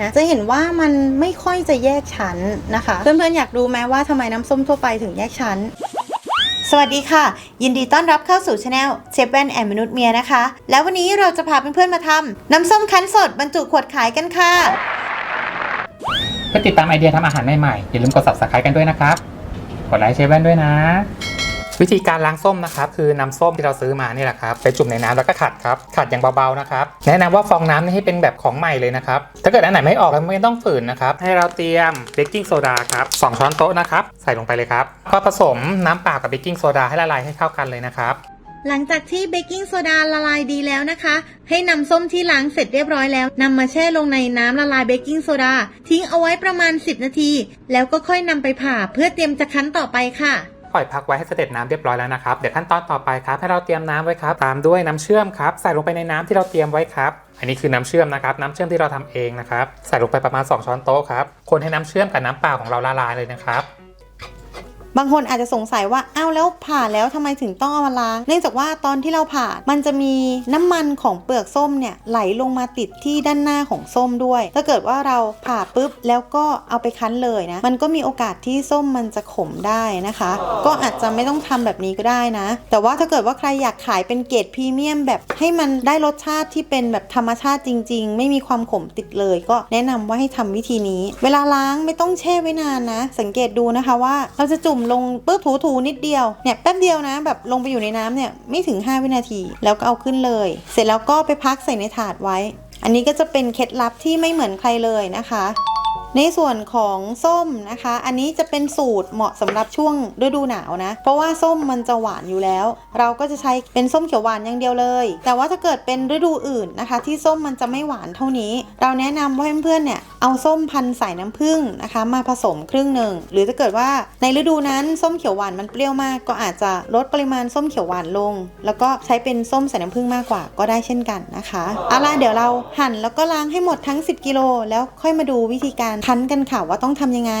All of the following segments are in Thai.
นะจะเห็นว่ามันไม่ค่อยจะแยกชั้นนะคะ เพื่อนๆอยากรู้ไหมว่าทำไมน้ำส้มทั่วไปถึงแยกชั้นสวัสดีค่ะ ยินดีต้อนรับเข้าสู่ช anel เชฟแวนแอนมนุษย์เมียนะคะ แล้ววันนี้เราจะพาเพื่อนๆมาทำน้ำส้มคั้นสดบรรจุขวดขายกันค่ะ เพื่อติดตามไอเดียทำอาหารใหม่ๆอย่าลืมกด subscribe กันด้วยนะครับ กดไลค์เชฟแว่นด้วยนะ วิธีการล้างส้มนะครับคือนำส้มที่เราซื้อมานี่แหละครับไปจุ่มในน้ำแล้วก็ขัดครับขัดอย่างเบาๆนะครับแนะนำว่าฟองน้ำนี่ให้เป็นแบบของใหม่เลยนะครับถ้าเกิดอันไหนไม่ออกแล้วไม่ต้องฝืนนะครับให้เราเตรียมเบกกิ้งโซดาครับสองช้อนโต๊ะนะครับใส่ลงไปเลยครับก็ผสมน้ำเปล่ากับเบกกิ้งโซดาให้ละลายให้เข้ากันเลยนะครับหลังจากที่เบกกิ้งโซดาละลายดีแล้วนะคะ ให้นำส้มที่ล้างเสร็จเรียบร้อยแล้วนำมาแช่ลงในน้ำละลายเบกกิ้งโซดาทิ้งเอาไว้ประมาณ 10 นาที แล้วก็ค่อยนำไปผ่าเพื่อเตรียมจะคั้นต่อไปค่ะป ล่อยพักไว้ให้เสด็จน้ำเรียบร้อยแล้วนะครับ เดี๋ยวขั้นตอนต่อไปครับ ให้เราเตรียมน้ำไว้ครับ ตามด้วยน้ำเชื่อมครับ ใส่ลงไปในน้ำที่เราเตรียมไว้ครับ อันนี้คือน้ำเชื่อมนะครับ น้ำเชื่อมที่เราทำเองนะครับ ใส่ลงไปประมาณ 2 ช้อนโต๊ะครับ คนให้น้ำเชื่อมกับน้ำเปล่าของเราละลายเลยนะครับ บางคนอาจจะสงสัยว่าอ้าวแล้วผ่าแล้วทำไมถึงต้องเอามาล้าง เนื่องจากว่าตอนที่เราผ่ามันจะมีน้ำมันของเปลือกส้มเนี่ยไหลลงมาติดที่ด้านหน้าของส้มด้วย ถ้าเกิดว่าเราผ่าปุ๊บแล้วก็เอาไปคั้นเลยนะ มันก็มีโอกาสที่ส้มมันจะขมได้นะคะ ก็อาจจะไม่ต้องทำแบบนี้ก็ได้นะ แต่ว่าถ้าเกิดว่าใครอยากขายเป็นเกรดพรีเมียมแบบให้มันได้รสชาติที่เป็นแบบธรรมชาติจริง ๆ ไม่มีความขมติดเลย ก็แนะนำว่าให้ทำวิธีนี้ เวลาล้างไม่ต้องแช่ไว้นานนะ สังเกตดูนะคะว่าเราจะจุ่มลงปื๊บถูๆนิดเดียวเนี่ยแป๊บเดียวนะ แบบลงไปอยู่ในน้ำเนี่ยไม่ถึง 5 วินาที แล้วก็เอาขึ้นเลย เสร็จแล้วก็ไปพักใส่ในถาดไว้ อันนี้ก็จะเป็นเคล็ดลับที่ไม่เหมือนใครเลยนะคะ ในส่วนของส้มนะคะ อันนี้จะเป็นสูตรเหมาะสำหรับช่วงฤดูหนาวนะ เพราะว่าส้มมันจะหวานอยู่แล้ว เราก็จะใช้เป็นส้มเขียวหวานอย่างเดียวเลย แต่ว่าถ้าเกิดเป็นฤดูอื่นนะคะ ที่ส้มมันจะไม่หวานเท่านี้ เราแนะนำว่าเพื่อนๆเนี่ยเอาส้มพันธุ์ใส่น้ำผึ้งนะคะ มาผสมครึ่งหนึ่งหรือถ้าเกิดว่าในฤดูนั้นส้มเขียวหวานมันเปรี้ยวมาก ก็อาจจะลดปริมาณส้มเขียวหวานลง แล้วก็ใช้เป็นส้มใส่น้ำผึ้งมากกว่าก็ได้เช่นกันนะคะเอาล่ะเดี๋ยวเราหั่นแล้วก็ล้างให้หมดทั้ง 10 กิโลแล้วค่อยมาดูวิธีการคั้นกันค่ะว่าต้องทำยังไง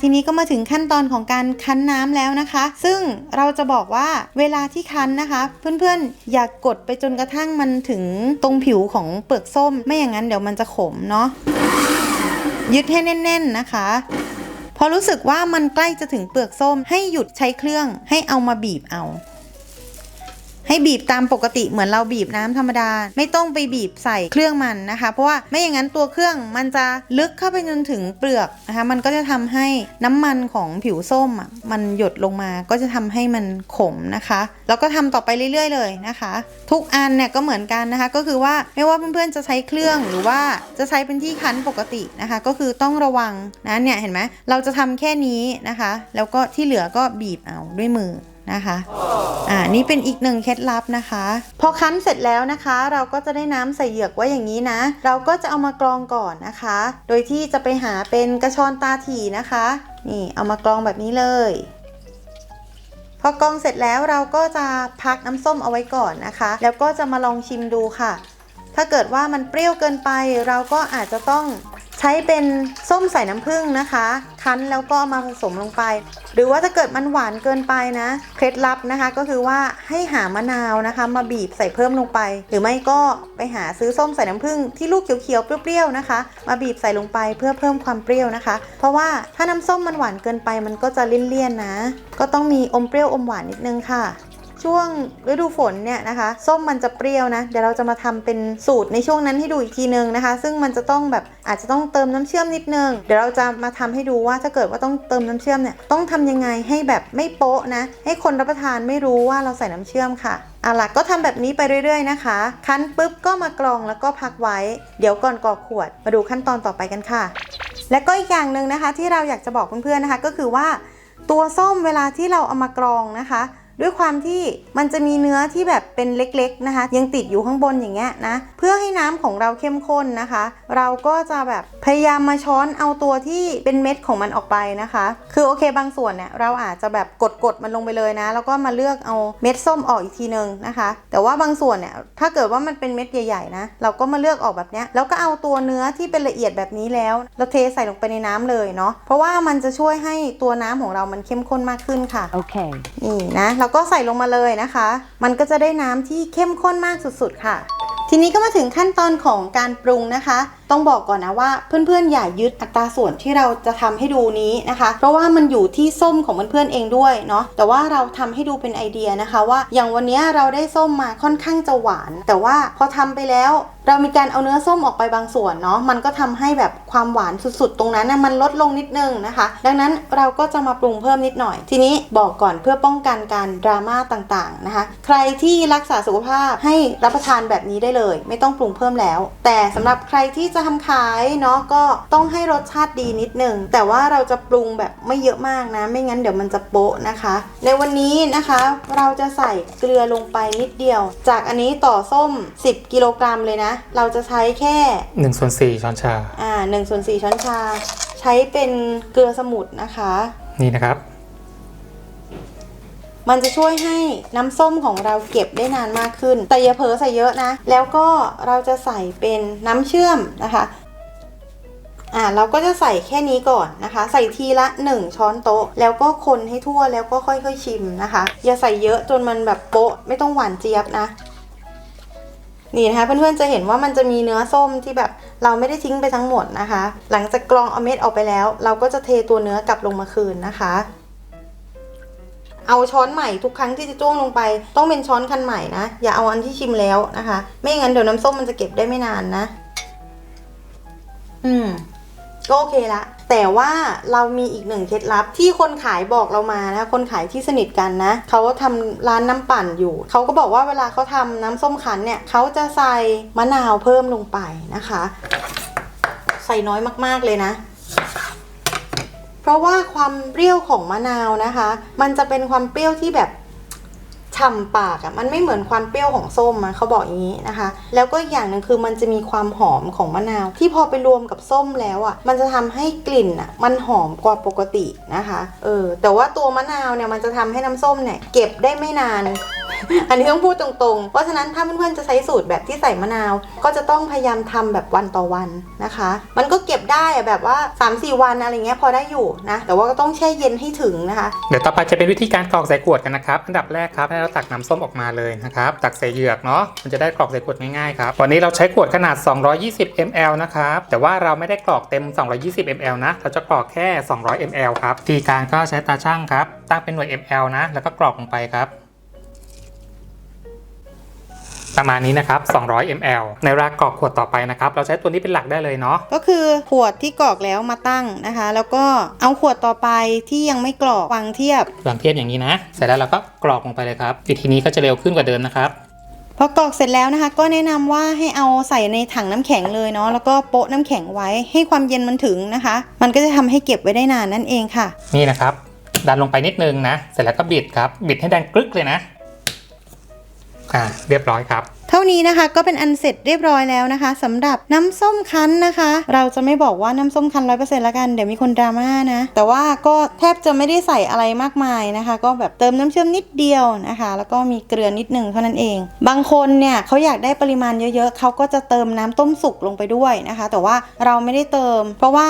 ทีนี้ก็มาถึงขั้นตอนของการคั้นน้ำแล้วนะคะ ซึ่งเราจะบอกว่าเวลาที่คั้นนะคะ เพื่อนๆ อย่ากกดไปจนกระทั่งมันถึงตรงผิวของเปลือกส้ม ไม่อย่างนั้นเดี๋ยวมันจะขมเนาะยึดให้แน่น ๆนะคะพอรู้สึกว่ามันใกล้จะถึงเปลือกส้มให้หยุดใช้เครื่องให้เอามาบีบเอา ให้บีบตามปกติเหมือนเราบีบน้ำธรรมดา ไม่ต้องไปบีบใส่เครื่องมันนะคะ เพราะว่าไม่อย่างนั้นตัวเครื่องมันจะลึกเข้าไปจนถึงเปลือกนะคะมันก็จะทำให้น้ำมันของผิวส้มอะมันหยดลงมาก็จะทำให้มันขมนะคะ แล้วก็ทำต่อไปเรื่อย ๆ เลยนะคะ ทุกอันเนี่ยก็เหมือนกันนะคะ ก็คือว่าไม่ว่าเพื่อนๆจะใช้เครื่องหรือว่าจะใช้เป็นที่คั้นปกตินะคะ ก็คือต้องระวังนะเนี่ยเห็นไหมเราจะทำแค่นี้นะคะ แล้วก็ที่เหลือก็บีบเอาด้วยมือ นะคะอ่านี่เป็นอีกหนึ่งเคล็ดลับนะคะ พอคั้นเสร็จแล้วนะคะ เราก็จะได้น้ำใส่เหยือกไว้อย่างนี้นะ เราก็จะเอามากรองก่อนนะคะ โดยที่จะไปหาเป็นกระชอนตาถี่นะคะ นี่เอามากรองแบบนี้เลยพอกรองเสร็จแล้วเราก็จะพักน้ำส้มเอาไว้ก่อนนะคะ แล้วก็จะมาลองชิมดูค่ะ ถ้าเกิดว่ามันเปรี้ยวเกินไป เราก็อาจจะต้อง ช้เป็นส้มใส่น้ำผึ้งนะคะ คั้นแล้วก็มาผสมลงไป หรือว่าถ้าเกิดมันหวานเกินไปนะ เคล็ดลับนะคะก็คือว่าให้หามะนาวนะคะ มาบีบใส่เพิ่มลงไป หรือไม่ก็ไปหาซื้อส้มใส่น้ำผึ้งที่ลูกเขียวๆเปรี้ยวๆนะคะ มาบีบใส่ลงไปเพื่อเพิ่มความเปรี้ยวนะคะ เพราะว่าถ้าน้ำส้มมันหวานเกินไปมันก็จะเลี่ยนๆนะ ก็ต้องมีอมเปรี้ยวอมหวานนิดนึงค่ะ ช่วงฤดูฝนเนี่ยนะคะส้มมันจะเปรี้ยวนะ เดี๋ยวเราจะมาทำเป็นสูตรในช่วงนั้นให้ดูอีกทีนึงนะคะ ซึ่งมันจะต้องแบบอาจจะต้องเติมน้ำเชื่อมนิดนึง เดี๋ยวเราจะมาทำให้ดูว่าถ้าเกิดว่าต้องเติมน้ำเชื่อมเนี่ยต้องทำยังไงให้แบบไม่โป๊ะนะ ให้คนรับประทานไม่รู้ว่าเราใส่น้ำเชื่อมค่ะเอาล่ะก็ทำแบบนี้ไปเรื่อยๆนะคะ คั้นปุ๊บก็มากรองแล้วก็พักไว้ เดี๋ยวก่อนกรอกขวด มาดูขั้นตอนต่อไปกันค่ะ และก็อีกอย่างหนึ่งนะคะที่เราอยากจะบอกเพื่อนๆนะคะ ก็คือว่าตัวส้มเวลาที่เราเอามากรองนะคะ ด้วยความที่มันจะมีเนื้อที่แบบเป็นเล็กๆนะคะ ยังติดอยู่ข้างบนอย่างเงี้ยนะ เพื่อให้น้ำของเราเข้มข้นนะคะ เราก็จะแบบพยายามมาช้อนเอาตัวที่เป็นเม็ดของมันออกไปนะคะ คือโอเคบางส่วนเนี่ยเราอาจจะแบบกดๆมันลงไปเลยนะ แล้วก็มาเลือกเอาเม็ดส้มออกอีกทีนึงนะคะ แต่ว่าบางส่วนเนี่ยถ้าเกิดว่ามันเป็นเม็ดใหญ่ๆนะ เราก็มาเลือกออกแบบเนี้ยแล้วก็เอาตัวเนื้อที่เป็นละเอียดแบบนี้แล้ว เราเทใส่ลงไปในน้ำเลยเนาะเพราะว่ามันจะช่วยให้ตัวน้ำของเรามันเข้มข้นมากขึ้นค่ะ Okay. นี่นะเราแล้วก็ใส่ลงมาเลยนะคะ มันก็จะได้น้ำที่เข้มข้นมากสุดๆค่ะ ทีนี้ก็มาถึงขั้นตอนของการปรุงนะคะต้องบอกก่อนนะว่าเพื่อนๆอย่ายึดอัตราส่วนที่เราจะทำให้ดูนี้นะคะ เพราะว่ามันอยู่ที่ส้มของเพื่อนๆเองด้วยเนาะแต่ว่าเราทำให้ดูเป็นไอเดียนะคะ ว่าอย่างวันนี้เราได้ส้มมาค่อนข้างจะหวาน แต่ว่าพอทำไปแล้ว เรามีการเอาเนื้อส้มออกไปบางส่วนเนาะมันก็ทำให้แบบความหวานสุดๆ ตรงนั้นนะมันลดลงนิดนึงนะคะ ดังนั้นเราก็จะมาปรุงเพิ่มนิดหน่อย ทีนี้บอกก่อนเพื่อป้องกันการดราม่าต่างๆนะคะ ใครที่รักษาสุขภาพให้รับประทานแบบนี้ได้เลย ไม่ต้องปรุงเพิ่มแล้ว แต่สำหรับใครที่จะทำขายเนาะก็ต้องให้รสชาติดีนิดนึงแต่ว่าเราจะปรุงแบบไม่เยอะมากนะ ไม่งั้นเดี๋ยวมันจะโป๊ะนะคะ ในวันนี้นะคะเราจะใส่เกลือลงไปนิดเดียว จากอันนี้ต่อส้ม 10 กิโลกรัมเลยนะ เราจะใช้แค่1ส่วน4ช้อนชาอ่า1ส่วน4ช้อนชา ใช้เป็นเกลือสมุนนะคะ นี่นะครับ มันจะช่วยให้น้ำส้มของเราเก็บได้นานมากขึ้น แต่อย่าเผลอใส่เยอะนะ แล้วก็เราจะใส่เป็นน้ำเชื่อมนะคะอ่าเราก็จะใส่แค่นี้ก่อนนะคะ ใส่ทีละ 1 ช้อนโต๊ะ แล้วก็คนให้ทั่วแล้วก็ค่อยๆชิมนะคะ อย่าใส่เยอะจนมันแบบโป๊ะไม่ต้องหวานเจี๊ยบนะนี่นะคะเพื่อนๆจะเห็นว่ามันจะมีเนื้อส้มที่แบบเราไม่ได้ทิ้งไปทั้งหมดนะคะ หลังจากกรองเอาเม็ดออกไปแล้ว เราก็จะเทตัวเนื้อกลับลงมาคืนนะคะ เอาช้อนใหม่ทุกครั้งที่จะจ้วงลงไป ต้องเป็นช้อนคันใหม่นะ อย่าเอาอันที่ชิมแล้วนะคะ ไม่งั้นเดี๋ยวน้ำส้มมันจะเก็บได้ไม่นานนะ อืมก็โอเคละ แต่ว่าเรามีอีกหนึ่งเคล็ดลับที่คนขายบอกเรามานะ คนขายที่สนิทกันนะ เขาทำร้านน้ำปั่นอยู่ เขาก็บอกว่าเวลาเขาทำน้ำส้มคั้นเนี่ย เขาจะใส่มะนาวเพิ่มลงไปนะคะ ใส่น้อยมากๆเลยนะ เพราะว่าความเปรี้ยวของมะนาวนะคะ มันจะเป็นความเปรี้ยวที่แบบ ฉ่ำปากอะ่ะมันไม่เหมือนความเปรี้ยวของส้มอะเขาบอกอย่างนี้นะคะ แล้วก็อย่างหนึ่งคือมันจะมีความหอมของมะนาว ที่พอไปรวมกับส้มแล้วอะ่ะ มันจะทำให้กลิ่นอะ่ะมันหอมกว่าปกตินะคะเออแต่ว่าตัวมะนาวเนี่ยมันจะทำให้น้ำส้มเนี่ยเก็บได้ไม่นาน อันนี้ต้องพูดตรงๆ เพราะฉะนั้นถ้าเพื่อนๆจะใช้สูตรแบบที่ใส่มะนาว ก็จะต้องพยายามทำแบบวันต่อวันนะคะ มันก็เก็บได้อะแบบว่า 3-4 วันอะไรเงี้ยพอได้อยู่นะแต่ว่าก็ต้องแช่เย็นให้ถึงนะคะ เดี๋ยวต่อไปจะเป็นวิธีการกรอกใส่ขวดกันนะครับอันดับแรกครับให้ราตักน้ำส้มออกมาเลยนะครับ ตักใส่เหยือกเนาะ มันจะได้กรอกใส่ขวดง่ายๆครับ วันนี้เราใช้ขวดขนาด 220 ml นะครับ แต่ว่าเราไม่ได้กรอกเต็ม 220 ml นะ เราจะกรอกแค่ 200 ml ครับวิธีการก็ใช้ตาช่างครับ ตั้งเป็นหน่วย ml นะ แล้วก็กรอกลงไปครับ ประมาณนี้นะครับ 200 ml ในรากกรอกขวดต่อไปนะครับ เราใช้ตัวนี้เป็นหลักได้เลยเนาะ ก็คือขวดที่กรอกแล้วมาตั้งนะคะ แล้วก็เอาขวดต่อไปที่ยังไม่กรอกวางเทียบวางเทียบอย่างนี้นะ เสร็จแล้วเราก็กรอกลงไปเลยครับวิธีนี้ก็จะเร็วขึ้นกว่าเดิมนะครับพอกรอกเสร็จแล้วนะคะ ก็แนะนำว่าให้เอาใส่ในถังน้ำแข็งเลยเนาะแล้วก็โปะน้ำแข็งไว้ให้ความเย็นมันถึงนะคะ มันก็จะทำให้เก็บไว้ได้นานนั่นเองค่ะ นี่นะครับดันลงไปนิดนึงนะ เสร็จแล้วก็บิดครับ บิดให้ดังกรึกเลยนะ อ่าเรียบร้อยครับ เท่านี้นะคะก็เป็นอันเสร็จเรียบร้อยแล้วนะคะสำหรับน้ำส้มคั้นนะคะ เราจะไม่บอกว่าน้ำส้มคั้นร้อยเปอร์เซ็นต์ละกันเดี๋ยวมีคนดราม่านะ แต่ว่าก็แทบจะไม่ได้ใส่อะไรมากมายนะคะ ก็แบบเติมน้ำเชื่อมนิดเดียวนะคะ แล้วก็มีเกลือนิดหนึ่งเท่านั้นเอง บางคนเนี่ยเขาอยากได้ปริมาณเยอะๆเขาก็จะเติมน้ำต้มสุกลงไปด้วยนะคะ แต่ว่าเราไม่ได้เติม เพราะว่า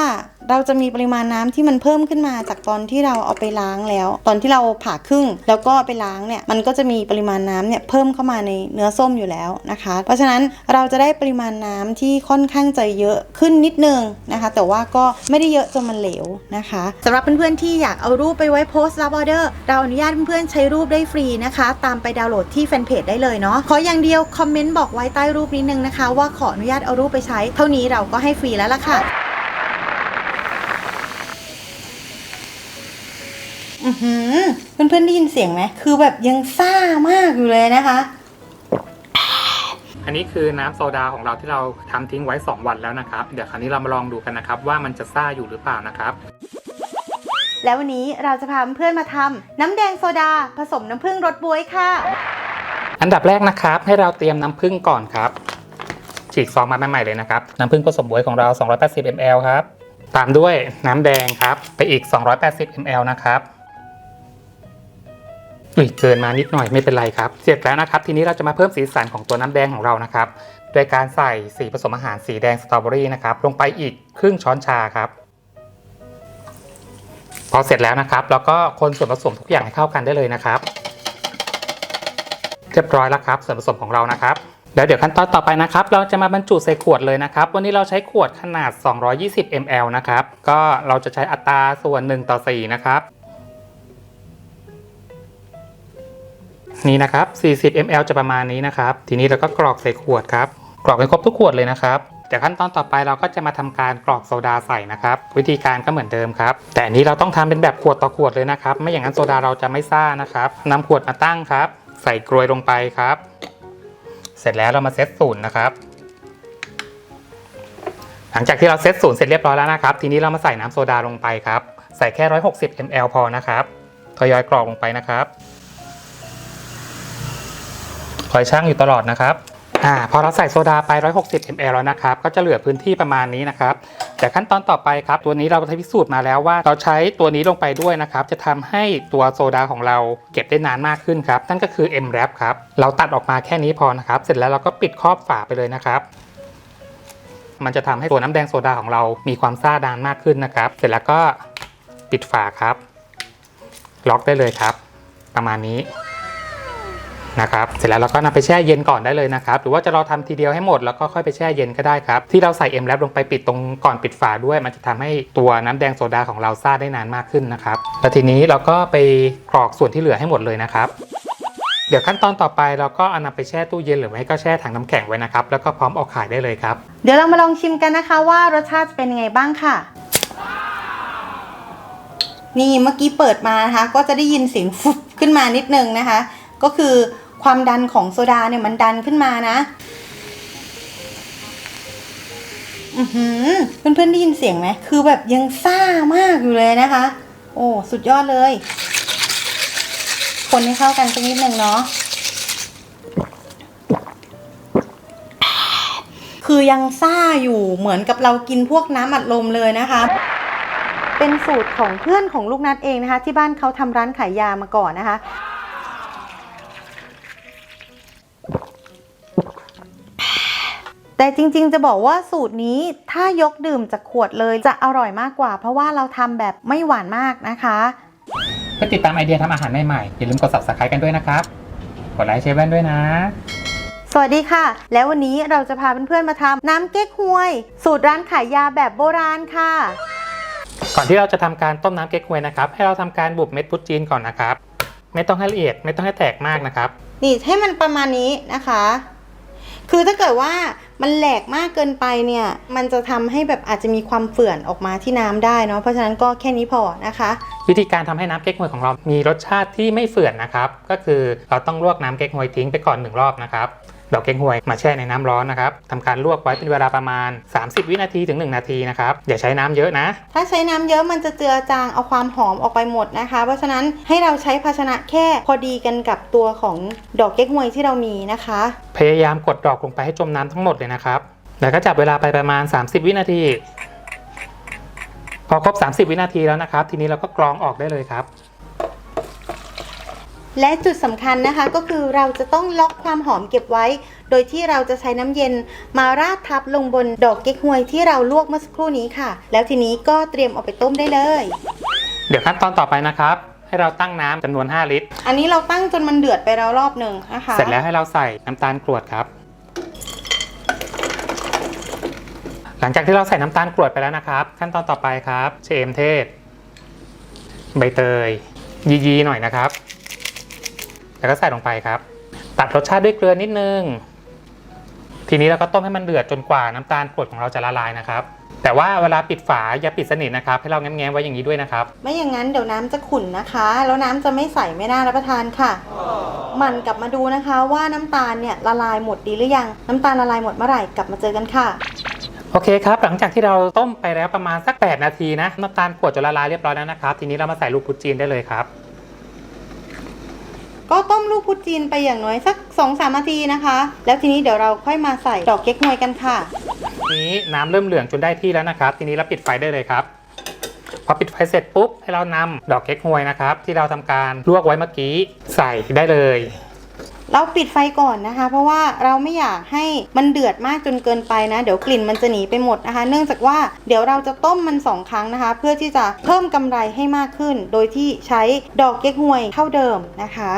เราจะมีปริมาณน้ำที่มันเพิ่มขึ้นมาจากตอนที่เราเอาไปล้างแล้ว ตอนที่เราผ่าครึ่ง แล้วก็ไปล้างเนี่ยมันก็จะมีปริมาณน้ำเนี่ยเพิ่มเข้ามาในเนื้อส้มอยู่แล้วนะคะ เพราะฉะนั้นเราจะได้ปริมาณน้ำที่ค่อนข้างจะเยอะขึ้นนิดนึงนะคะ แต่ว่าก็ไม่ได้เยอะจนมันเหลวนะคะสำหรับเพื่อนๆที่อยากเอารูปไปไว้โพสต์รับออเดอร์เราอนุญาตเพื่อนๆใช้รูปได้ฟรีนะคะ ตามไปดาวน์โหลดที่แฟนเพจได้เลยเนาะขออย่างเดียวคอมเมนต์บอกไว้ใต้รูปนิดนึงนะคะ ว่าขออนุญาตเอารูปไปใช้ เท่านี้เราก็ให้ฟรีแล้วล่ะค่ะ อือหือเพื่อนๆได้ยินเสียงไหมคือแบบยังซ่ามากอยู่เลยนะคะ อันนี้คือน้ำโซดาของเราที่เราทำทิ้งไว้ 2 วันแล้วนะครับ เดี๋ยวคราวนี้เรามาลองดูกันนะครับ ว่ามันจะซ่าอยู่หรือเปล่านะครับ แล้ววันนี้เราจะพาเพื่อนๆมาทำน้ำแดงโซดา ผสมน้ำผึ้งรสบวยค่ะ อันดับแรกนะครับ ให้เราเตรียมน้ำผึ้งก่อนครับ ฉีกซองมาใหม่ๆเลยนะครับ น้ำผึ้งผสมบวยของเรา 280 ml ครับ ตามด้วยน้ำแดงครับ ไปอีก 280 ml นะครับ เกินมานิดหน่อยไม่เป็นไรครับ เสร็จแล้วนะครับ ทีนี้เราจะมาเพิ่มสีสันของตัวน้ำแดงของเรานะครับโดยการใส่สีผสมอาหารสีแดงสตรอเบอรี่นะครับลงไปอีกครึ่งช้อนชาครับ พอเสร็จแล้วนะครับเราก็คนส่วนผสมทุกอย่างให้เข้ากันได้เลยนะครับเรียบร้อยแล้วครับ ส่วนผสมของเรานะครับแล้วเดี๋ยวขั้นตอนต่อไปนะครับ เราจะมาบรรจุใส่ขวดเลยนะครับ วันนี้เราใช้ขวดขนาด 220 ml นะครับ ก็เราจะใช้อัตราส่วน 1 ต่อ 4 นะครับ นี่นะครับ 40 ml จะประมาณนี้นะครับ ทีนี้เราก็กรอกใส่ขวดครับ กรอกให้ครบทุกขวดเลยนะครับเดี๋ยวขั้นตอนต่อไปเราก็จะมาทำการกรอกโซดาใส่นะครับ วิธีการก็เหมือนเดิมครับ แต่อันนี้เราต้องทำเป็นแบบขวดต่อขวดเลยนะครับ ไม่อย่างนั้นโซดาเราจะไม่ซ่านะครับนำขวดมาตั้งครับ ใส่กรวยลงไปครับ เสร็จแล้วเรามาเซตศูนย์นะครับ หลังจากที่เราเซตศูนย์เสร็จเรียบร้อยแล้วนะครับ ทีนี้เรามาใส่น้ำโซดาลงไปครับ ใส่แค่ 160 ml พอนะครับทยอยกรอกลงไปนะครับ อยชั่งอยู่ตลอดนะครับอ่าพอเราใส่โซดาไป 160 ml แล้วนะครับ ก็จะเหลือพื้นที่ประมาณนี้นะครับ แต่ขั้นตอนต่อไปครับ ตัวนี้เราได้พิสูจน์มาแล้วว่าเราใช้ตัวนี้ลงไปด้วยนะครับ จะทำให้ตัวโซดาของเราเก็บได้นานมากขึ้นครับ นั่นก็คือ M wrap ครับ เราตัดออกมาแค่นี้พอนะครับ เสร็จแล้วเราก็ปิดครอบฝาไปเลยนะครับ มันจะทำให้ตัวน้ำแดงโซดาของเรามีความซ่านานมากขึ้นนะครับ เสร็จแล้วก็ปิดฝาครับ ล็อกได้เลยครับ ประมาณนี้ นะครับเสร็จแล้วเราก็นำไปแช่เย็นก่อนได้เลยนะครับหรือว่าจะรอทำทีเดียวให้หมดแล้วก็ค่อยไปแช่เย็นก็ได้ครับที่เราใส่เอ็มแลลงไปปิดตรงก่อนปิดฝาด้วยมันจะทำให้ตัวน้ำแดงโซดาของเราซ่าได้นานมากขึ้นนะครับแล้วทีนี้เราก็ไปกรอกส่วนที่เหลือให้หมดเลยนะครับเดี๋ยวขั้นตอนต่อไปเราก็เอานำไปแช่ตู้เย็นหรือไม่ก็แช่ถังน้ำแข็งไว้นะครับ แล้วก็พร้อมออกขายได้เลยครับ เดี๋ยวเรามาลองชิมกันนะคะว่ารสชาติจะเป็นยังไงบ้างค่ะ นี่เมื่อกี้เปิดมานะคะ ก็จะได้ยินเสียงฟุบขึ้นมานิดนึงนะคะ ก็คือ ความดันของโซดาเนี่ยมันดันขึ้นมานะอือหือเพื่อนๆได้ยินเสียงไหมคือแบบยังซ่ามากอยู่เลยนะคะ โอ้สุดยอดเลย คนให้เข้ากันสักนิดหนึ่งเนาะคือยังซ่าอยู่เหมือนกับเรากินพวกน้ำอัดลมเลยนะคะ เป็นสูตรของเพื่อนของลูกนัดเองนะคะ ที่บ้านเขาทำร้านขายยามาก่อนนะคะ แต่จริงๆ จะบอกว่าสูตรนี้ถ้ายกดื่มจากขวดเลยจะอร่อยมากกว่า เพราะว่าเราทำแบบไม่หวานมากนะคะเพื่อติดตามไอเดียทำอาหารใหม่ๆอย่าลืมกด subscribe กันด้วยนะครับ กดไลค์แชร์แว่นด้วยนะ สวัสดีค่ะ แล้ววันนี้เราจะพาเพื่อนๆมาทำน้ำเก๊กฮวย สูตรร้านขายยาแบบโบราณค่ะ ก่อนที่เราจะทำการต้มน้ำเก๊กฮวยนะครับ ให้เราทำการบุบเม็ดพุทจีนก่อนนะครับ ไม่ต้องให้ละเอียดไม่ต้องให้แตกมากนะครับ นี่ให้มันประมาณนี้นะคะ คือถ้าเกิดว่ามันแหลกมากเกินไปเนี่ย มันจะทำให้แบบอาจจะมีความเฝื่อนออกมาที่น้ำได้เนาะ เพราะฉะนั้นก็แค่นี้พอนะคะ วิธีการทำให้น้ำเก๊กฮวยของเรา มีรสชาติที่ไม่เฝื่อนนะครับ ก็คือเราต้องลวกน้ำเก๊กฮวยทิ้งไปก่อนหนึ่งรอบนะครับ ดอกเก๊กฮวยมาแช่ในน้ำร้อนนะครับทำการลวกไว้เป็นเวลาประมาณ 30 วินาทีถึง 1 นาทีนะครับอย่าใช้น้ำเยอะนะ ถ้าใช้น้ำเยอะมันจะเจือจางเอาความหอมออกไปหมดนะคะ เพราะฉะนั้นให้เราใช้ภาชนะแค่พอดีกันกับตัวของดอกเก๊กฮวยที่เรามีนะคะ พยายามกดดอกลงไปให้จมน้ำทั้งหมดเลยนะครับแล้วก็จับเวลาไปประมาณ 30 วินาทีพอครบ 30 วินาทีแล้วนะครับ ทีนี้เราก็กรองออกได้เลยครับ และจุดสำคัญนะคะก็คือเราจะต้องล็อกความหอมเก็บไว้ โดยที่เราจะใช้น้ำเย็นมาราดทับลงบนดอกเก๊กฮวยที่เราลวกเมื่อสักครู่นี้ค่ะ แล้วทีนี้ก็เตรียมเอาไปต้มได้เลย เดี๋ยวขั้นตอนต่อไปนะครับ ให้เราตั้งน้ำจำนวน 5 ลิตร อันนี้เราตั้งจนมันเดือดไปแล้วรอบหนึ่งนะคะเสร็จแล้วให้เราใส่น้ำตาลกรวดครับ หลังจากที่เราใส่น้ำตาลกรวดไปแล้วนะครับ ขั้นตอนต่อไปครับเชมเทศ ใบเตย ยียีหน่อยนะครับ แล้วก็ใส่ลงไปครับ ตัดรสชาติด้วยเกลือนิดนึง ทีนี้เราก็ต้มให้มันเดือดจนกว่าน้ำตาลกรวดของเราจะละลายนะครับ แต่ว่าเวลาปิดฝาอย่าปิดสนิทนะครับให้เราแง้มๆไว้อย่างนี้ด้วยนะครับ ไม่อย่างนั้นเดี๋ยวน้ำจะขุ่นนะคะ แล้วน้ำจะไม่ใสไม่น่ารับประทานค่ะหมันกลับมาดูนะคะว่าน้ำตาลเนี่ยละลายหมดดีหรือยัง น้ำตาลละลายหมดเมื่อไหร่กลับมาเจอกันค่ะโอเคครับหลังจากที่เราต้มไปแล้วประมาณสัก 8 นาทีนะน้ำตาลกรวดจนละลายเรียบร้อยแล้วนะครับ ทีนี้เรามาใส่ลูกพุดจีนได้เลยครับ ก็ต้มลูกพุดจีนไปอย่างน้อยสัก2อสามนาทีนะคะ แล้วทีนี้เดี๋ยวเราค่อยมาใส่ดอกเก๊กฮวยกันค่ะ นี้น้ำเริ่มเหลืองจนได้ที่แล้วนะครับ ทีนี้เราปิดไฟได้เลยครับ พอปิดไฟเสร็จปุ๊บให้เรานำดอกเก๊กฮวยนะครับ ที่เราทำการลวกไว้เมื่อกี้ใส่ได้เลย เราปิดไฟก่อนนะคะ เพราะว่าเราไม่อยากให้มันเดือดมากจนเกินไปนะ เดี๋ยวกลิ่นมันจะหนีไปหมดนะคะ เนื่องจากว่าเดี๋ยวเราจะต้มมันสองครั้งนะคะ เพื่อที่จะเพิ่มกำไรให้มากขึ้น โดยที่ใช้ดอกเก๊กฮวยเท่าเดิมนะคะ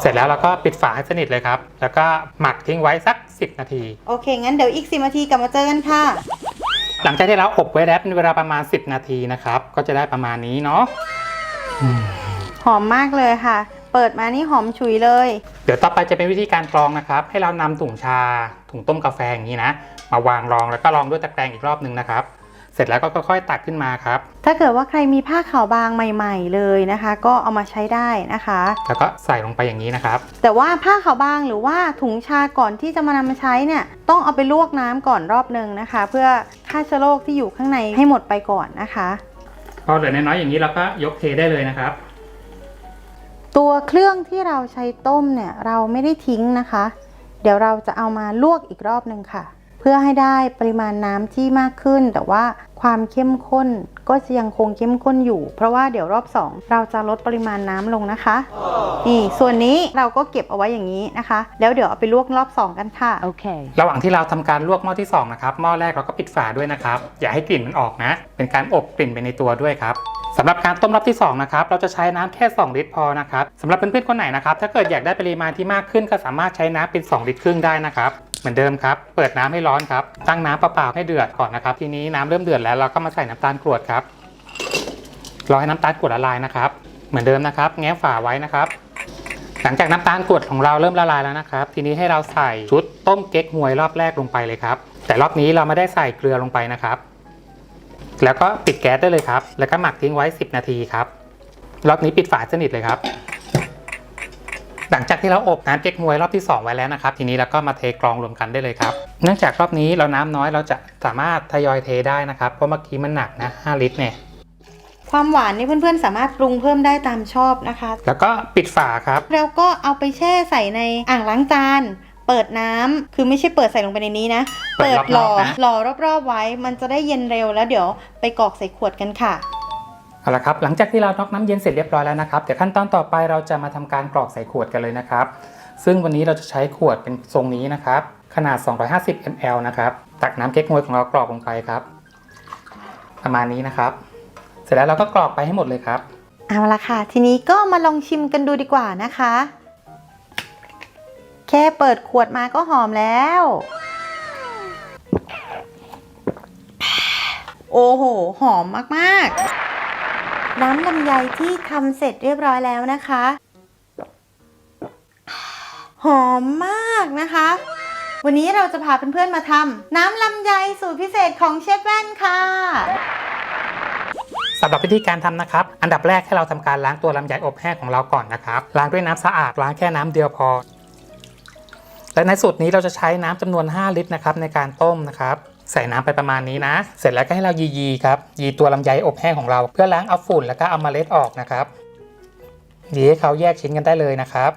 เสร็จแล้วเราก็ปิดฝาให้สนิทเลยครับ แล้วก็หมักทิ้งไว้สัก 10 นาที โอเค งั้นเดี๋ยวอีกสินาทีกลับมาเจอกันค่ะ หลังจากที่เราอบไว้แล้วเป็นเวลาประมาณ 10 นาทีนะครับ ก็จะได้ประมาณนี้เนาะอืมหอมมากเลยค่ะ เปิดมานี่หอมฉุยเลย เดี๋ยวต่อไปจะเป็นวิธีการกรองนะครับ ให้เรานำถุงชา ถุงต้มกาแฟอย่างนี้นะ มาวางรองแล้วก็รองด้วยตะแกรงอีกรอบหนึ่งนะครับ เสร็จแล้วก็ค่อยๆตักขึ้นมาครับ ถ้าเกิดว่าใครมีผ้าขาวบางใหม่ ๆ เลยนะคะ ก็เอามาใช้ได้นะคะ แล้วก็ใส่ลงไปอย่างนี้นะครับ แต่ว่าผ้าขาวบางหรือว่าถุงชาก่อนที่จะมานำมาใช้เนี่ย ต้องเอาไปลวกน้ำก่อนรอบหนึ่งนะคะ เพื่อฆ่าเชื้อโรคที่อยู่ข้างในให้หมดไปก่อนนะคะ พอเหลือน้อยๆอย่างนี้เราก็ยกเทได้เลยนะครับ ตัวเครื่องที่เราใช้ต้มเนี่ยเราไม่ได้ทิ้งนะคะ เดี๋ยวเราจะเอามาลวกอีกรอบหนึ่งค่ะ เพื่อให้ได้ปริมาณน้ำที่มากขึ้น แต่ว่าความเข้มข้นก็จะยังคงเข้มข้นอยู่ เพราะว่าเดี๋ยวรอบสองเราจะลดปริมาณน้ำลงนะคะ นี่ส่วนนี้เราก็เก็บเอาไว้อย่างนี้นะคะ แล้วเดี๋ยวเอาไปลวกรอบสองกันค่ะ Okay. ระหว่างที่เราทำการลวกหม้อที่2นะครับหม้อแรกเราก็ปิดฝาด้วยนะครับ อย่าให้กลิ่นมันออกนะ เป็นการอบกลิ่นไปในตัวด้วยครับ สำหรับการต้มรอบที่2นะครับเราจะใช้น้ำแค่ 2 ลิตรพอนะครับสำหรับเพื่อนๆคนไหนนะครับถ้าเกิดอยากได้ปริมาณที่มากขึ้นก็สามารถใช้น้ำเป็น 2 ลิตรครึ่งได้นะครับเหมือนเดิมครับเปิดน้ำให้ร้อนครับตั้งน้ำเปล่าๆให้เดือดก่อนนะครับทีนี้น้ำเริ่มเดือดแล้วเราก็มาใส่น้ำตาลกรวดครับรอให้น้ำตาลกรวดละลายนะครับ เหมือนเดิมนะครับ แง้ฝาไว้นะครับ หลังจากน้ำตาลกรวดของเราเริ่มละลายแล้วนะครับ ทีนี้ให้เราใส่ชุดต้มเก๊กฮวยรอบแรกลงไปเลยครับแต่รอบนี้เราไม่ได้ใส่เกลือลงไปนะครับ แล้วก็ปิดแก๊สได้เลยครับ แล้วก็หมักทิ้งไว้ 10 นาทีครับ รอบนี้ปิดฝาสนิทเลยครับ หลังจากที่เราอบน้ำเก๊กฮวยรอบที่ 2 ไว้แล้วนะครับ ทีนี้เราก็มาเทกรองรวมกันได้เลยครับ เนื่องจากรอบนี้เราน้ำน้อยเราจะสามารถทยอยเทได้นะครับ เพราะเมื่อกี้มันหนักนะ 5 ลิตรเนี่ย ความหวานนี่เพื่อนๆ สามารถปรุงเพิ่มได้ตามชอบนะคะ แล้วก็ปิดฝาครับ แล้วก็เอาไปแช่ใส่ในอ่างล้างจาน เปิดน้ำคือไม่ใช่เปิดใส่ลงไปในนี้นะ เปิดหล่อรอบๆนะหล่อรอบๆไว้ มันจะได้เย็นเร็วแล้วเดี๋ยวไปกรอกใส่ขวดกันค่ะเอาละครับหลังจากที่เราน็อกน้ำเย็นเสร็จเรียบร้อยแล้วนะครับเดี๋ยวขั้นตอนต่อไปเราจะมาทำการกรอกใส่ขวดกันเลยนะครับ ซึ่งวันนี้เราจะใช้ขวดเป็นทรงนี้นะครับ ขนาด 250 ml นะครับ ตักน้ำเก๊กฮวยของเรากรอกลงไปครับ ประมาณนี้นะครับ เสร็จแล้วเราก็กรอกไปให้หมดเลยครับ เอาละค่ะ ทีนี้ก็มาลองชิมกันดูดีกว่านะคะ แค่เปิดขวดมาก็หอมแล้ว โอ้โห หอมมากๆ น้ำลำไยที่ทำเสร็จเรียบร้อยแล้วนะคะ หอมมากนะคะ วันนี้เราจะพาเพื่อนๆมาทำน้ำลำไยสูตรพิเศษของเชฟแว่นค่ะสำหรับวิธีการทำนะครับ อันดับแรกให้เราทำการล้างตัวลำไยอบแห้งของเราก่อนนะครับ ล้างด้วยน้ำสะอาด ล้างแค่น้ำเดียวพอ และในสูตรนี้เราจะใช้น้ำจำนวน 5 ลิตรนะครับในการต้มนะครับใส่น้ำไปประมาณนี้นะ เสร็จแล้วก็ให้เรายียีครับยีตัวลำไยอบแห้งของเรา เพื่อล้างเอาฝุ่นแล้วก็เอาเมล็ดออกนะครับยีให้เขาแยกชิ้นกันได้เลยนะครับ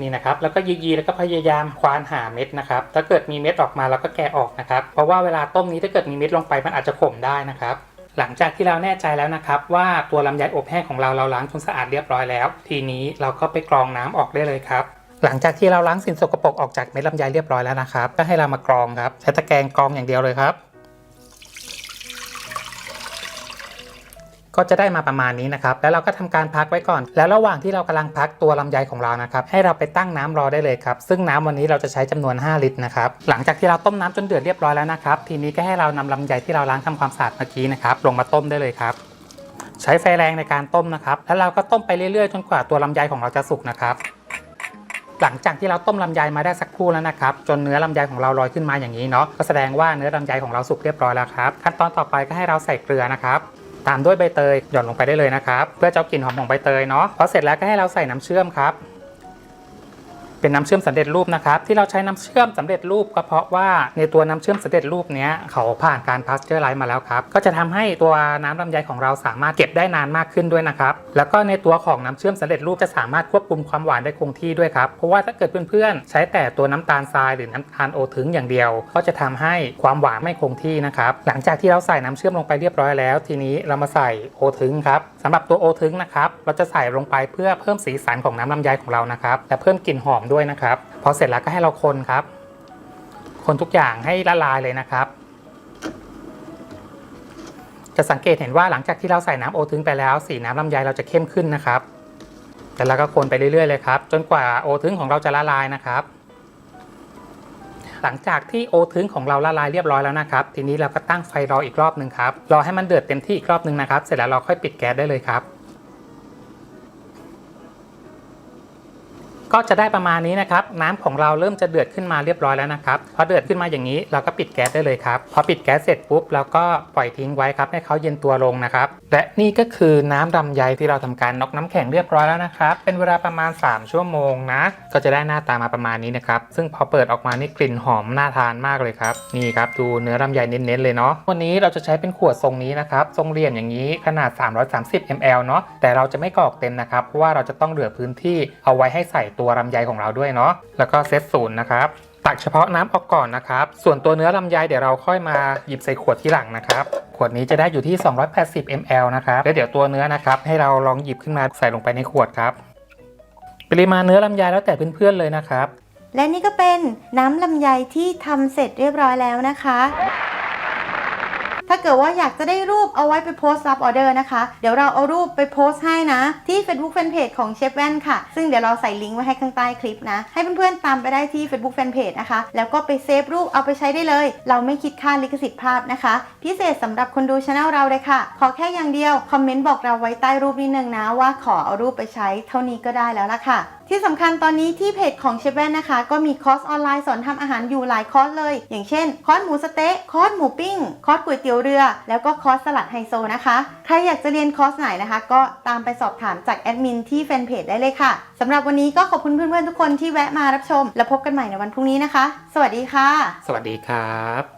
นี่นะครับแล้วก็ยีๆแล้วก็พยายามควานหาเม็ดนะครับ ถ้าเกิดมีเม็ดออกมาเราก็แกะออกนะครับ เพราะว่าเวลาต้มนี้ถ้าเกิดมีเม็ดลงไปมันอาจจะขมได้นะครับ หลังจากที่เราแน่ใจแล้วนะครับว่าตัวลำไยอบแห้งของเราเราล้างจนสะอาดเรียบร้อยแล้ว ทีนี้เราก็ไปกรองน้ำออกได้เลยครับ หลังจากที่เราล้างสิ่งสกปรกออกจากเม็ดลำไยเรียบร้อยแล้วนะครับก็ให้เรามากรองครับใช้ตะแกรงกรองอย่างเดียวเลยครับ ก็จะได้มาประมาณนี้นะครับ แล้วเราก็ทำการพักไว้ก่อน แล้วระหว่างที่เรากำลังพักตัวลำไยของเรานะครับ ให้เราไปตั้งน้ำรอได้เลยครับ ซึ่งน้ำวันนี้เราจะใช้จำนวน 5 ลิตรนะครับ หลังจากที่เราต้มน้ำจนเดือดเรียบร้อยแล้วนะครับ ทีนี้ก็ให้เรานำลำไยที่เราล้างทำความสะอาดเมื่อกี้นะครับ ลงมาต้มได้เลยครับใช้ไฟแรงในการต้มนะครับ แล้วเราก็ต้มไปเรื่อยๆ จนกว่าตัวลำไยของเราจะสุกนะครับ หลังจากที่เราต้มลำไยมาได้สักครู่แล้วนะครับ จนเนื้อลำไยของเราลอยขึ้นมาอย่างนี้เนาะ ก็แสดงว่าเนื้อลำไยของเราสุกเรียบร้อยแล้วครับ ขั้นตอนต่อไปก็ให้เราใส่เกลือนะครับ ตามด้วยใบเตยหย่อนลงไปได้เลยนะครับ เพื่อจะเอากลิ่นหอมของใบเตยเนาะพอเสร็จแล้วก็ให้เราใส่น้ำเชื่อมครับ เป็นน้ำเชื่อมสำเร็จรูปนะครับที่เราใช้น้ำเชื่อมสำเร็จรูปก็เพราะว่าในตัวน้ำเชื่อมสำเร็จรูปเนี้ยเขาผ่านการพาสเจอร์ไลซ์มาแล้วครับก็จะทำให้ตัวน้ำลำไยของเราสามารถเก็บได้นานมากขึ้นด้วยนะครับแล้วก็ในตัวของน้ำเชื่อมสำเร็จรูปจะสามารถควบคุมความหวานได้คงที่ด้วยครับเพราะว่าถ้าเกิดเพื่อนๆใช้แต่ตัวน้ำตาลทรายหรือน้ำตาลโอทึงอย่างเดียว ก็จะทำให้ความหวานไม่คงที่นะครับหลังจากที่เราใส่น้ำเชื่อมลงไปเรียบร้อยแล้ว ทีนี้เรามาใส่โอทึงครับสำหรับตัวโอทึงนะครับเราจะใส่ลงไปเพื่อเพิ่มสีสันของน้ำลำไยของเรานะครับและเพิ่มกลิ่นหอมด้วยนะครับ พอเสร็จแล้วก็ให้เราคนครับ คนทุกอย่างให้ละลายเลยนะครับ จะสังเกตเห็นว่าหลังจากที่เราใส่น้ำโอทึงไปแล้ว สีน้ำลำไยเราจะเข้มขึ้นนะครับแต่เราก็คนไปเรื่อยๆเลยครับ จนกว่าโอทึงของเราจะละลายนะครับ หลังจากที่โอทึงของเราละลายเรียบร้อยแล้วนะครับ ทีนี้เราก็ตั้งไฟรออีกรอบหนึ่งครับ รอให้มันเดือดเต็มที่อีกรอบหนึ่งนะครับ เสร็จแล้วเราค่อยปิดแก๊สได้เลยครับ ก็จะได้ประมาณนี้นะครับน้ำของเราเริ่มจะเดือดขึ้นมาเรียบร้อยแล้วนะครับพอเดือดขึ้นมาอย่างนี้เราก็ปิดแก๊สได้เลยครับพอปิดแก๊สเสร็จปุ๊บเราก็ปล่อยทิ้งไว้ครับให้เขาเย็นตัวลงนะครับและนี่ก็คือน้ำลำไยที่เราทำการน็อกน้ำแข็งเรียบร้อยแล้วนะครับเป็นเวลาประมาณ 3 ชั่วโมงนะก็จะได้หน้าตามาประมาณนี้นะครับซึ่งพอเปิดออกมานี่กลิ่นหอมน่าทานมากเลยครับนี่ครับดูเนื้อลำไยเน้นๆเลยเนาะวันนี้เราจะใช้เป็นขวดทรงนี้นะครับทรงเหลี่ยมอย่างนี้ขนาด 330 ml เนาะแต่เราจะไม่กรอกเต็มนะครับเพราะว่าเราจะต้องเหลือพื้นที่เอาไว้ให้ใส่ตัวลำไยของเราด้วยเนาะแล้วก็เซตศูนย์นะครับตักเฉพาะน้ำออกก่อนนะครับ ส่วนตัวเนื้อลำไยเดี๋ยวเราค่อยมาหยิบใส่ขวดที่หลังนะครับ ขวดนี้จะได้อยู่ที่ 280 ml นะครับแล้วเดี๋ยวตัวเนื้อนะครับให้เราลองหยิบขึ้นมาใส่ลงไปในขวดครับ ปริมาณเนื้อลำไยแล้วแต่เพื่อนๆเลยนะครับ และนี่ก็เป็นน้ำลำไยที่ทำเสร็จเรียบร้อยแล้วนะคะ ถ้าเกิดว่าอยากจะได้รูปเอาไว้ไปโพสต์รับออเดอร์นะคะ เดี๋ยวเราเอารูปไปโพสต์ให้นะ ที่ Facebook Fanpage ของเชฟแว่นค่ะ ซึ่งเดี๋ยวเราใส่ลิงก์ไว้ให้ข้างใต้คลิปนะ ให้เพื่อนๆตามไปได้ที่ Facebook Fanpage นะคะ แล้วก็ไปเซฟรูปเอาไปใช้ได้เลย เราไม่คิดค่าลิขสิทธิ์ภาพนะคะ พิเศษสำหรับคนดูช anel เราเลยค่ะ ขอแค่อย่างเดียว คอมเมนต์บอกเราไว้ใต้รูปนิดนึงนะว่าขอเอารูปไปใช้เท่านี้ก็ได้แล้วล่ะค่ะ ที่สำคัญตอนนี้ที่เพจของเชฟแว่นนะคะ ก็มีคอร์สออนไลน์สอนทำอาหารอยู่หลายคอร์สเลย อย่างเช่น คอร์สหมูสเต๊ะคอร์สหมูปิ้ง คอร์สก๋วยเตี๋ยวเรือ แล้วก็คอร์สสลัดไฮโซนะคะ ใครอยากจะเรียนคอร์สไหนนะคะ ก็ตามไปสอบถามจากแอดมินที่แฟนเพจได้เลยค่ะสำหรับวันนี้ก็ขอบคุณเพื่อนๆทุกคนที่แวะมารับชม แล้วพบกันใหม่ในวันพรุ่งนี้นะคะ สวัสดีค่ะ สวัสดีครับ